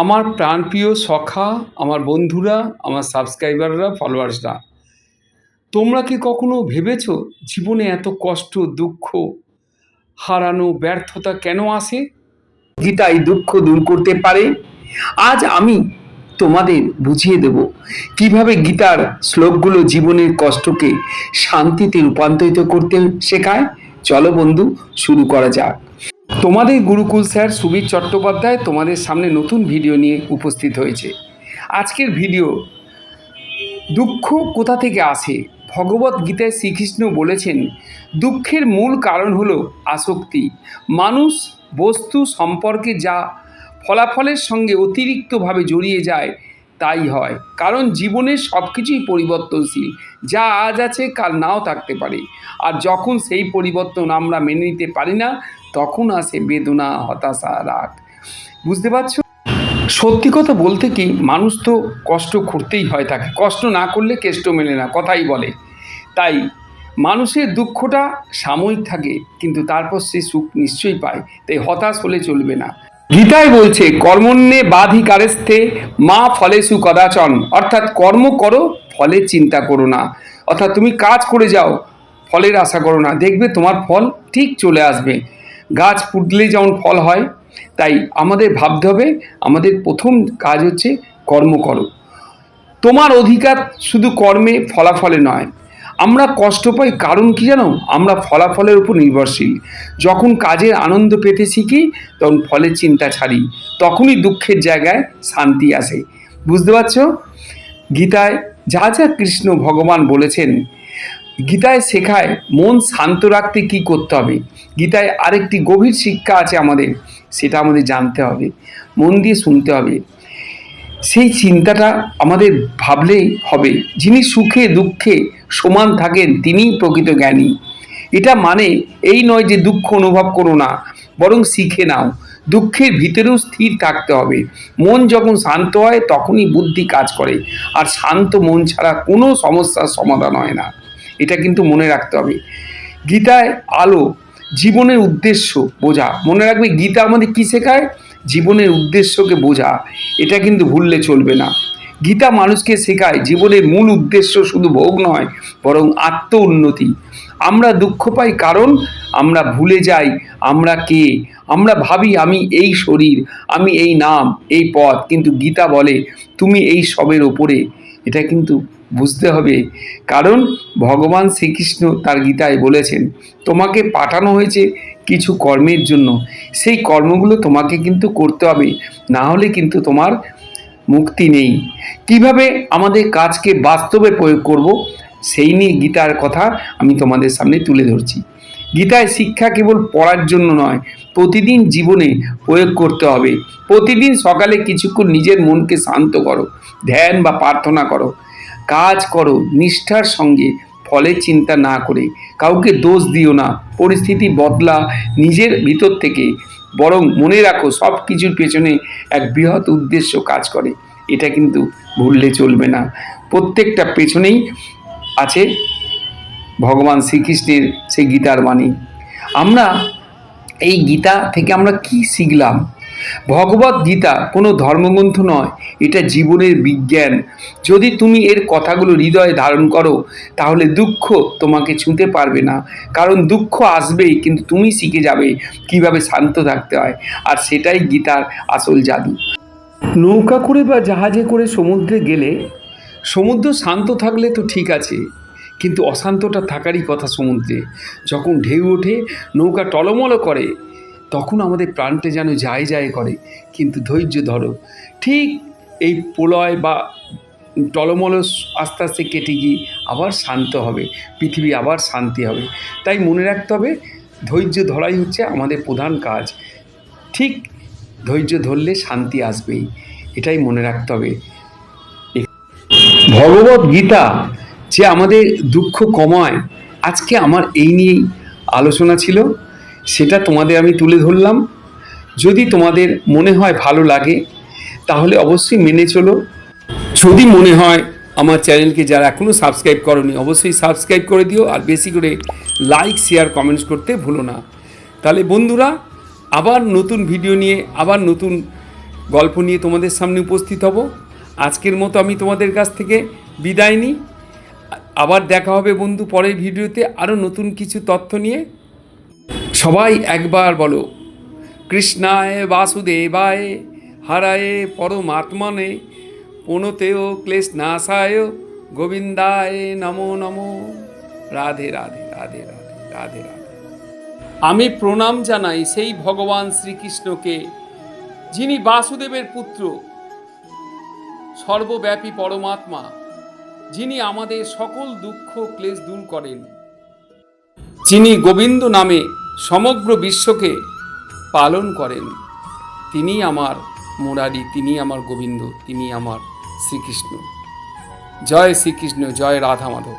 আমার প্রাণপ্রিয় সখা, আমার বন্ধুরা, আমার সাবস্ক্রাইবাররা ফলোয়ার্সরা তোমরা কি কখনো ভেবেছো জীবনে এত কষ্ট, দুঃখ, হারানো ব্যর্থতা কেন আসে? গীতা এই দুঃখ দূর করতে পারে? আজ আমি তোমাদের বুঝিয়ে দেব কীভাবে গীতার শ্লোকগুলো জীবনের কষ্টকে শান্তিতে রূপান্তরিত করতে শেখায়। চলো বন্ধু, শুরু করা যাক। তোমাদের গুরুকুল স্যার সুবীর চট্টোপাধ্যায় তোমাদের সামনে নতুন ভিডিও নিয়ে উপস্থিত হয়েছে। আজকের ভিডিও, দুঃখ কোথা থেকে আসে? ভগবত গীতায় শ্রীকৃষ্ণ বলেছেন, দুঃখের মূল কারণ হল আসক্তি। মানুষ বস্তু সম্পর্কে যা ফলাফলের সঙ্গে অতিরিক্তভাবে জড়িয়ে যায়, তাই হয়। কারণ জীবনের সব কিছুই পরিবর্তনশীল, যা আজ আছে কাল নাও থাকতে পারে। আর যখন সেই পরিবর্তন আমরা মেনে নিতে পারি না তখন আসে বেদনা, হতাশা, রাগ। বুঝতে পারছ? সত্যি কথা বলতে কি, মানুষ তো কষ্ট করতেই হয় থাকে কষ্ট না করলে কেষ্ট মেলে না, কথাই বলে। তাই মানুষের দুঃখটা সাময়িক থাকে, কিন্তু তারপর সে সুখ নিশ্চয়ই পায়। তাই হতাশ হলে চলবে না। গীতায় বলছে, কর্মণ্যে বাধিকারেস্থে মা ফলেসু কদাচন অর্থাৎ কর্ম করো ফলের চিন্তা করো না। অর্থাৎ তুমি কাজ করে যাও, ফলের আশা করো না। দেখবে তোমার ফল ঠিক চলে আসবে। গাছ ফুটলেই যেমন ফল হয়, তাই আমাদের ভাবতে হবে, আমাদের প্রথম কাজ হচ্ছে কর্ম করো। তোমার অধিকার শুধু কর্মে ফলাফলে নয়। আমরা কষ্ট পাই কারণ কি জানো? আমরা ফলাফলের উপর নির্ভরশীল। যখন কাজের আনন্দ পেতে শিখি, তখন ফলের চিন্তা ছাড়ি। তখনই দুঃখের জায়গায় শান্তি আসে। বুঝতে পারছ? গীতায় যা যা কৃষ্ণ ভগবান বলেছেন গীতায় শেখায় মন শান্ত রাখতে কি করতে হবে? গীতায় আরেকটি গভীর শিক্ষা আছে আমাদের, সেটা আমাদের জানতে হবে, মন দিয়ে শুনতে হবে। সেই চিন্তাটা আমাদের ভাবলেই হবে। যিনি সুখে, দুঃখে সমান থাকেন, তিনিই প্রকৃত জ্ঞানী। এটা মানে এই নয় যে দুঃখ অনুভব করো না, বরং শিখে নাও। দুঃখের ভিতরেও স্থির থাকতে হবে। মন যখন শান্ত হয়, তখনই বুদ্ধি কাজ করে। আর শান্ত মন ছাড়া কোনো সমস্যার সমাধান হয় না। এটা কিন্তু মনে রাখতে হবে। গীতায় আলো জীবনের উদ্দেশ্য বোঝা। মনে রাখবে গীতা আমাদের কী শেখায়? জীবনের উদ্দেশ্যকে বোঝা। এটা কিন্তু ভুললে চলবে না। গীতা মানুষকে শেখায় জীবনের মূল উদ্দেশ্য শুধু ভোগ নয়, বরং আত্ম উন্নতি আমরা দুঃখ পাই কারণ আমরা ভুলে যাই আমরা কে? আমরা ভাবি আমি এই শরীর, আমি এই নাম, এই পথ। কিন্তু গীতা বলে, তুমি এই সবের ওপরে। এটা কিন্তু বুঝতে হবে। কারণ ভগবান শ্রীকৃষ্ণ তার গীতায় বলেছেন, তোমাকে পাঠানো হয়েছে কিছু কর্মের জন্য। সেই কর্মগুলো তোমাকে কিন্তু করতে হবে। না হলে কিন্তু তোমার মুক্তি নেই। কীভাবে আমাদের কাজকে বাস্তবে প্রয়োগ করব, সেই নিয়ে গীতার কথা আমি তোমাদের সামনে তুলে ধরছি। গীতায় শিক্ষা কেবল পড়ার জন্য নয়, প্রতিদিন জীবনে প্রয়োগ করতে হবে। প্রতিদিন সকালে কিছুক্ষণ নিজের মনকে শান্ত করো, ধ্যান বা প্রার্থনা করো। কাজ করো, নিষ্ঠার সঙ্গে ফলের চিন্তা না করে। কাউকে দোষ দিও না, পরিস্থিতি বদলা নিজের ভিতর থেকে। বরং মনে রাখো সব কিছুর পেছনে এক বৃহৎ উদ্দেশ্য কাজ করে। এটা কিন্তু ভুললে চলবে না। প্রত্যেকটা পেছনেই আছে ভগবান শ্রীকৃষ্ণের সেই গীতার বাণী। আমরা এই গীতা থেকে আমরা কি শিখলাম? ভগবত গীতা কোনো ধর্মগ্রন্থ নয় এটা জীবনের বিজ্ঞান। যদি তুমি এর কথাগুলো হৃদয়ে ধারণ করো তাহলে দুঃখ তোমাকে ছুঁতে পারবে না। কারণ দুঃখ আসবেই কিন্তু তুমি শিখে যাবে কীভাবে শান্ত থাকতে হয় আর সেটাই গীতার আসল জাদু। নৌকা করে বা জাহাজে করে সমুদ্রে গেলে? সমুদ্র শান্ত থাকলে তো ঠিক আছে কিন্তু অশান্তটা থাকারই কথা সমুদ্রে। যখন ঢেউ ওঠে নৌকা টলমল করে তখন আমাদের প্রাণটা যেন যায় যায় করে। কিন্তু ধৈর্য ধরো। ঠিক এই প্রলয় বা টলমল আস্তে আস্তে কেটে গিয়ে আবার শান্ত হবে। পৃথিবী আবার শান্তি হবে। তাই মনে রাখতে হবে, ধৈর্য ধরাই হচ্ছে আমাদের প্রধান কাজ। ঠিক ধৈর্য ধরলে শান্তি আসবেই। এটাই মনে রাখতে হবে। ভগবত গীতা যে আমাদের দুঃখ কমায়, আজকে আমার এই নিয়েই আলোচনা ছিল। সেটা তোমাদের আমি তুলে ধরলাম। যদি তোমাদের মনে হয় ভালো লাগে, তাহলে অবশ্যই মেনে চলো। যদি মনে হয় আমার চ্যানেলকে যারা এখনও সাবস্ক্রাইব করনি, অবশ্যই সাবস্ক্রাইব করে দিও আর বেশি করে লাইক, শেয়ার, কমেন্টস করতে ভুলো না। তাহলে বন্ধুরা, আবার নতুন ভিডিও নিয়ে, আবার নতুন গল্প নিয়ে তোমাদের সামনে উপস্থিত হব। আজকের মতো আমি তোমাদের কাছ থেকে বিদায় নিই। আবার দেখা হবে বন্ধু পরের ভিডিওতে আরও নতুন কিছু তথ্য নিয়ে। সবাই একবার বলো, কৃষ্ণায় বাসুদেবায়, হারায়ে পরমাত্মনে, পুনতেও ক্লেশনাশায়, গোবিন্দায় নমো নমো। রাধে রাধে রাধে রাধে রাধে রাধে। আমি প্রণাম জানাই সেই ভগবান শ্রীকৃষ্ণকে, যিনি বাসুদেবের পুত্র, সর্বব্যাপী পরমাত্মা, যিনি আমাদের সকল দুঃখ, ক্লেশ দূর করেন। যিনি গোবিন্দ নামে সমগ্র বিশ্বকে পালন করেন। তিনি আমার মুরারি, তিনি আমার গোবিন্দ, তিনি আমার শ্রীকৃষ্ণ। জয় শ্রীকৃষ্ণ, জয় রাধা মাধব।